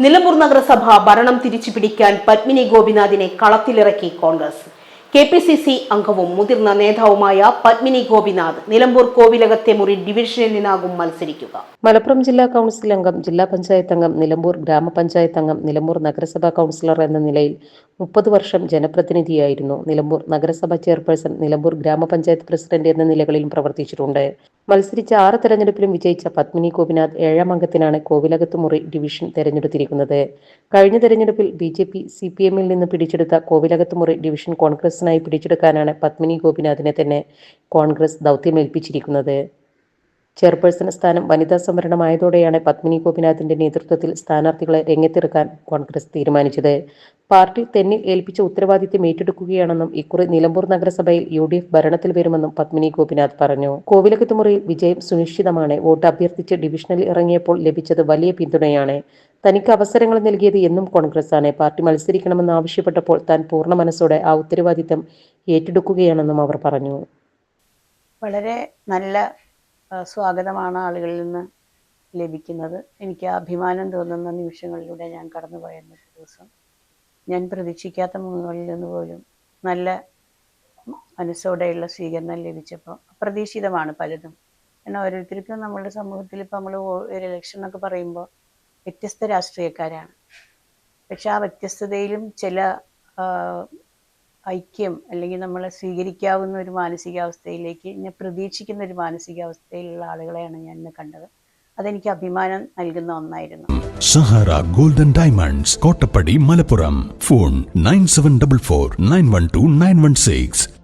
നിലമ്പൂർ നഗരസഭ ഭരണം തിരിച്ചു പിടിക്കാൻ പത്മിനി ഗോപിനാഥിനെ കളത്തിലിറക്കി Congress. K P C C അംഗവും മുതിർന്ന നേതാവുമായ പത്മിനി ഗോപിനാഥ് നിലമ്പൂർ കോവിലകത്തെ മുറി ഡിവിഷനിൽ നിന്നാകും മത്സരിക്കുക. മലപ്പുറം ജില്ലാ കൗൺസിൽ അംഗം ജില്ലാ പഞ്ചായത്ത് അംഗം നിലമ്പൂർ ഗ്രാമപഞ്ചായത്ത് അംഗം നിലമ്പൂർ നഗരസഭാ കൗൺസിലർ എന്ന നിലയിൽ മുപ്പത് വർഷം ജനപ്രതിനിധിയായിരുന്നു. നിലമ്പൂർ നഗരസഭാ ചെയർപേഴ്സൺ നിലമ്പൂർ ഗ്രാമപഞ്ചായത്ത് പ്രസിഡന്റ് എന്ന നിലകളിലും പ്രവർത്തിച്ചിട്ടുണ്ട്. മത്സരിച്ച ആറ് തെരഞ്ഞെടുപ്പിലും വിജയിച്ച പത്മിനി ഗോപിനാഥ് ഏഴാം അംഗത്തിനാണ് കോവിലകത്ത് മുറി ഡിവിഷൻ തെരഞ്ഞെടുത്തിരിക്കുന്നത്. കഴിഞ്ഞ തെരഞ്ഞെടുപ്പിൽ B J P C P എമ്മിൽ നിന്ന് പിടിച്ചെടുത്ത കോവിലകത്ത് മുറി ഡിവിഷൻ കോൺഗ്രസിനായി പിടിച്ചെടുക്കാനാണ് പത്മിനി ഗോപിനാഥിനെ തന്നെ കോൺഗ്രസ് ദൗത്യമേൽപ്പിച്ചിരിക്കുന്നത്. ചെയർപേഴ്സൺ സ്ഥാനം വനിതാ സംവരണമായതോടെയാണ് പത്മിനി ഗോപിനാഥിന്റെ നേതൃത്വത്തിൽ സ്ഥാനാർത്ഥികളെ രംഗത്തിറക്കാൻ കോൺഗ്രസ് തീരുമാനിച്ചത്. പാർട്ടി തെന്നിൽ ഏൽപ്പിച്ച ഉത്തരവാദിത്തം ഏറ്റെടുക്കുകയാണെന്നും ഇക്കുറി നിലമ്പൂർ നഗരസഭയിൽ യു ഡി എഫ് ഭരണത്തിൽ വരുമെന്നും പത്മിനി ഗോപിനാഥ് പറഞ്ഞു. കോവിലകത്തുമുറിയിൽ വിജയം സുനിശ്ചിതമാണ്. വോട്ട് അഭ്യർത്ഥിച്ച് ഡിവിഷനിൽ ഇറങ്ങിയപ്പോൾ ലഭിച്ചത് വലിയ പിന്തുണയാണ്. തനിക്ക് അവസരങ്ങൾ നൽകിയത് എന്നും ആണ്. പാർട്ടി മത്സരിക്കണമെന്ന് ആവശ്യപ്പെട്ടപ്പോൾ താൻ പൂർണ മനസ്സോടെ ആ ഉത്തരവാദിത്തം ഏറ്റെടുക്കുകയാണെന്നും അവർ പറഞ്ഞു. വളരെ നല്ല സ്വാഗതമാണ് ആളുകളിൽ നിന്ന് ലഭിക്കുന്നത്. എനിക്ക് അഭിമാനം തോന്നുന്ന നിമിഷങ്ങളിലൂടെ ഞാൻ കടന്നു പോയിരുന്ന ദിവസം. ഞാൻ പ്രതീക്ഷിക്കാത്ത മുഖങ്ങളിൽ നിന്ന് പോലും നല്ല മനസ്സോടെയുള്ള സ്വീകരണം ലഭിച്ചപ്പോൾ അപ്രതീക്ഷിതമാണ് പലതും. എന്നാൽ ഓരോരുത്തർക്കും നമ്മളുടെ സമൂഹത്തിൽ ഇപ്പോൾ നമ്മൾ ഒരു ഇലക്ഷൻ എന്നൊക്കെ പറയുമ്പോൾ വ്യത്യസ്ത രാഷ്ട്രീയക്കാരാണ്. പക്ഷെ ആ വ്യത്യസ്തതയിലും ചില ഐക്യം അല്ലെങ്കിൽ നമ്മളെ സ്വീകരിക്കാവുന്ന ഒരു മാനസികാവസ്ഥയിലേക്ക് ഞാൻ പ്രതീക്ഷിക്കുന്ന ഒരു മാനസികാവസ്ഥയിലുള്ള ആളുകളെയാണ് ഞാൻ ഇന്ന് കണ്ടത്. അതെനിക്ക് അഭിമാനം നൽകുന്ന ഒന്നായിരുന്നു. Sahara golden diamonds Kottappadi Malappuram. Phone nine seven double four nine one two nine one six.